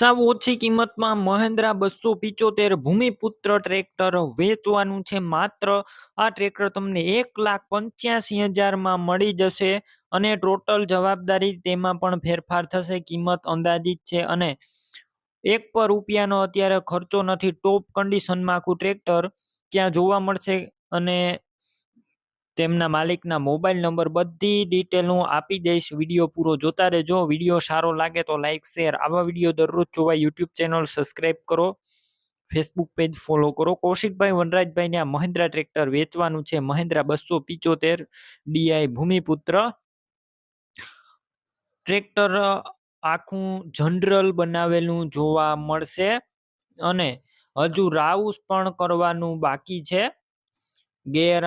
સાવ ઓછી કિંમતમાં મહેન્દ્રા બસો પિચોતેર ભૂમિપુત્ર ટ્રેક્ટર વેચવાનું છે. માત્ર આ ટ્રેક્ટર તમને એક લાખ પંચ્યાસી હજારમાં મળી જશે અને ટોટલ જવાબદારી તેમાં પણ ફેરફાર થશે. કિંમત અંદાજિત છે અને એક પર રૂપિયાનો અત્યારે ખર્ચો નથી. ટોપ કન્ડિશનમાં આખું ટ્રેક્ટર ત્યાં જોવા મળશે અને તેમના માલિકના મોબાઈલ નંબર બધી ડિટેલ હું આપી દઈશ. વીડિયો પૂરો જોતા રહેજો. વીડિયો સારો લાગે તો લાઇક શેર આવા વીડિયો દરરોજ જોવા યુટ્યુબ ચેનલ સબસ્ક્રાઈબ કરો. ફેસબુક પેજ ફોલો કરો. કૌશિકભાઈ વનરાજભાઈને આ મહિન્દ્રા ટ્રેક્ટર વેચવાનું છે. મહિન્દ્રા બસો પિચોતેર ડીઆઈ ભૂમિપુત્ર. ટ્રેક્ટર આખું જનરલ બનાવેલું જોવા મળશે. અને હજુ રાઉસ પણ કરવાનું બાકી છે. ગેર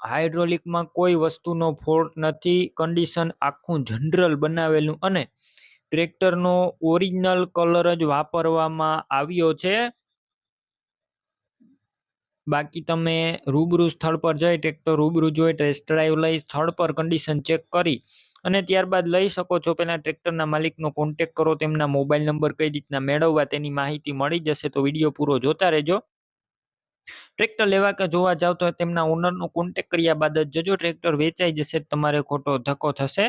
હાઇડ્રોલિકમાં કોઈ વસ્તુનો ફોલ્ટ નથી, કન્ડિશન આખું જનરલ બનાવેલું અને ટ્રેક્ટરનો ઓરિજિનલ કલર જ વાપરવામાં આવ્યો છે. બાકી તમે રૂબરૂ સ્થળ પર જઈ, ટ્રેક્ટર રૂબરૂ જોઈ, ટેસ્ટ ડ્રાઈવ લઈ, સ્થળ પર કન્ડિશન ચેક કરી અને ત્યારબાદ લઈ શકો છો. પહેલાં ટ્રેક્ટરના માલિકનો કોન્ટેક કરો, તેમના મોબાઈલ નંબર કઈ રીતના મેળવવા તેની માહિતી મળી જશે તો વીડિયો પૂરો જોતા રહેજો. ટ્રેક્ટર લેવા કે જોવા જાવ તો તેમના ઓનરનો કોન્ટેક કર્યા બાદ જ જજો ટ્રેક્ટર વેચાઈ જશે તમારે ખોટો ધક્કો થશે.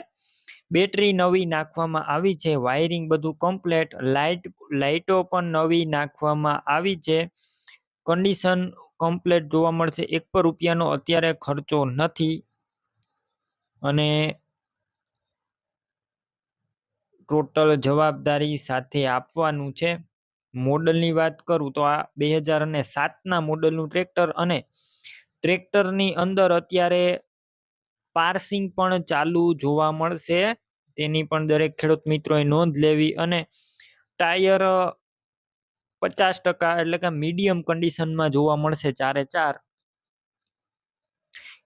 બેટરી નવી નાખવામાં આવી છે વાયરિંગ બધું કમ્પ્લેટ લાઇટ લાઇટો પણ નવી નાખવામાં આવી છે. કન્ડિશન કમ્પ્લેટ જોવા મળશે, એક પર રૂપિયાનો અત્યારે ખર્ચો નથી. અને ટોટલ જવાબદારી સાથે આપવાનું છે. મોડલની વાત કરું તો આ બે હજાર અને સાતના મોડલનું ટ્રેક્ટર અને ટ્રેક્ટરની અંદર અત્યારે પાર્સિંગ પણ ચાલુ જોવા મળશે. તેની પણ દરેક ખેડૂત મિત્રોએ નોંધ લેવી અને ટાયર પચાસ ટકા એટલે કે મીડિયમ કન્ડિશનમાં જોવા મળશે ચારે ચાર.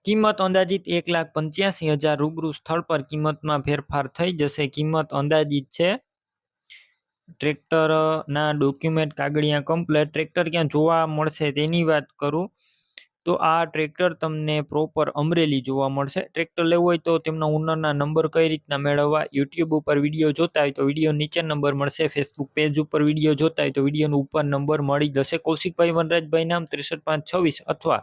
કિંમત અંદાજિત એક લાખ પંચ્યાસી હજાર રૂબરૂ સ્થળ પર કિંમતમાં ફેરફાર થઈ જશે. કિંમત અંદાજિત છે ટ્રેક્ટર ના ડોક્યુમેન્ટ કાગળિયા કમ્પ્લેટ ટ્રેક્ટર ક્યાં જોવા મળશે તેની વાત કરું. તો આ ટ્રેક્ટર તમને પ્રોપર અમરેલી જોવા મળશે. ટ્રેક્ટર લેવું હોય તો તેમના ઓનરના નંબર કઈ રીતના મેળવવા યુટ્યુબ ઉપર વીડિયો જોતા હોય તો વીડિયો નીચે નંબર મળશે ફેસબુક પેજ ઉપર વીડિયો જોતા હોય તો વિડીયોનો ઉપર નંબર મળી જશે. કૌશિકભાઈ વનરાજભાઈ નામ ત્રેસઠ પાંચ છવ્વીસ અથવા